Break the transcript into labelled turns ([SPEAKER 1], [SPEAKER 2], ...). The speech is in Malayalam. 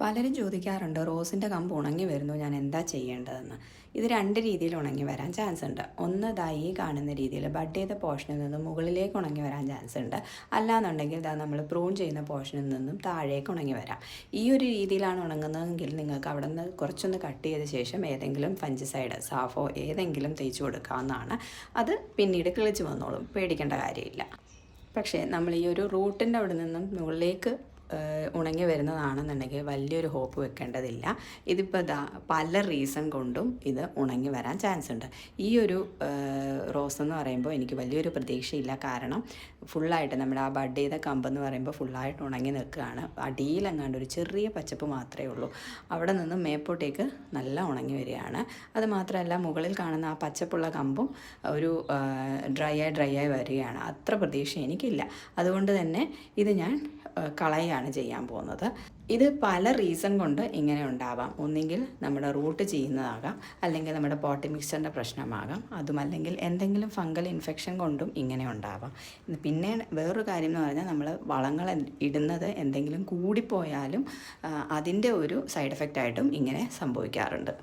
[SPEAKER 1] പലരും ചോദിക്കാറുണ്ട് റോസിന്റെ കമ്പ് ഉണങ്ങി വരുന്നു ഞാൻ എന്താ ചെയ്യേണ്ടതെന്ന്. ഇത് രണ്ട് രീതിയിൽ ഉണങ്ങി വരാൻ ചാൻസ് ഉണ്ട്. ഒന്ന് ദാ കാണുന്ന രീതിയിൽ ബഡ് ചെയ്ത പോർഷനിൽ നിന്നും മുകളിലേക്ക് ഉണങ്ങി വരാൻ ചാൻസ് ഉണ്ട്. അല്ലാന്നുണ്ടെങ്കിൽ ദാ നമ്മൾ പ്രൂൺ ചെയ്യുന്ന പോർഷനിൽ നിന്നും താഴേക്ക് ഉണങ്ങി വരാം. ഈ ഒരു രീതിയിലാണ് ഉണങ്ങുന്നതെങ്കിൽ നിങ്ങൾക്ക് അവിടെ നിന്ന് കുറച്ചൊന്ന് കട്ട് ചെയ്ത ശേഷം ഏതെങ്കിലും ഫഞ്ചിസൈഡ് സാഫോ ഏതെങ്കിലും തേച്ച് കൊടുക്കാവുന്നതാണ്. അത് പിന്നീട് കിളിച്ച് വന്നോളും. പേടിക്കേണ്ട കാര്യമില്ല. പക്ഷേ നമ്മൾ ഈ ഒരു റൂട്ടിന്റെ അവിടെ നിന്നും മുകളിലേക്ക് ഉണങ്ങി വരുന്നതാണെന്നുണ്ടെങ്കിൽ വലിയൊരു ഹോപ്പ് വെക്കേണ്ടതില്ല. ഇതിപ്പോൾ പല റീസൺ കൊണ്ടും ഇത് ഉണങ്ങി വരാൻ ചാൻസ് ഉണ്ട്. ഈ ഒരു റോസ് എന്ന് പറയുമ്പോൾ എനിക്ക് വലിയൊരു പ്രതീക്ഷയില്ല. കാരണം ഫുള്ളായിട്ട് നമ്മുടെ ആ ബഡ് ചെയ്ത കമ്പെന്ന് പറയുമ്പോൾ ഫുള്ളായിട്ട് ഉണങ്ങി നിൽക്കുകയാണ്. അടിയിലെങ്ങാണ്ട് ഒരു ചെറിയ പച്ചപ്പ് മാത്രമേ ഉള്ളൂ. അവിടെ നിന്ന് മേപ്പോട്ടേക്ക് നല്ല ഉണങ്ങി വരികയാണ്. അത് മാത്രമല്ല മുകളിൽ കാണുന്ന ആ പച്ചപ്പുള്ള കമ്പും ഒരു ഡ്രൈ ആയി ഡ്രൈ ആയി വരികയാണ്. അത്ര പ്രതീക്ഷ എനിക്കില്ല. അതുകൊണ്ട് തന്നെ ഇത് ഞാൻ കളയുകയാണ് ചെയ്യാൻ പോകുന്നത്. ഇത് പല റീസൺ കൊണ്ട് ഇങ്ങനെ ഉണ്ടാവാം. ഒന്നുകിൽ നമ്മുടെ റൂട്ട് ചെയ്യുന്നതാകാം അല്ലെങ്കിൽ നമ്മുടെ പോട്ടി മിക്സറിന്റെ പ്രശ്നമാകാം അതുമല്ലെങ്കിൽ എന്തെങ്കിലും ഫംഗൽ ഇൻഫെക്ഷൻ കൊണ്ടും ഇങ്ങനെ ഉണ്ടാവാം. പിന്നെ വേറൊരു കാര്യം എന്ന് പറഞ്ഞാൽ നമ്മൾ വളങ്ങൾ ഇടുന്നത് എന്തെങ്കിലും കൂടിപ്പോയാലും അതിന്റെ ഒരു സൈഡ് എഫക്റ്റായിട്ടും ഇങ്ങനെ സംഭവിക്കാറുണ്ട്.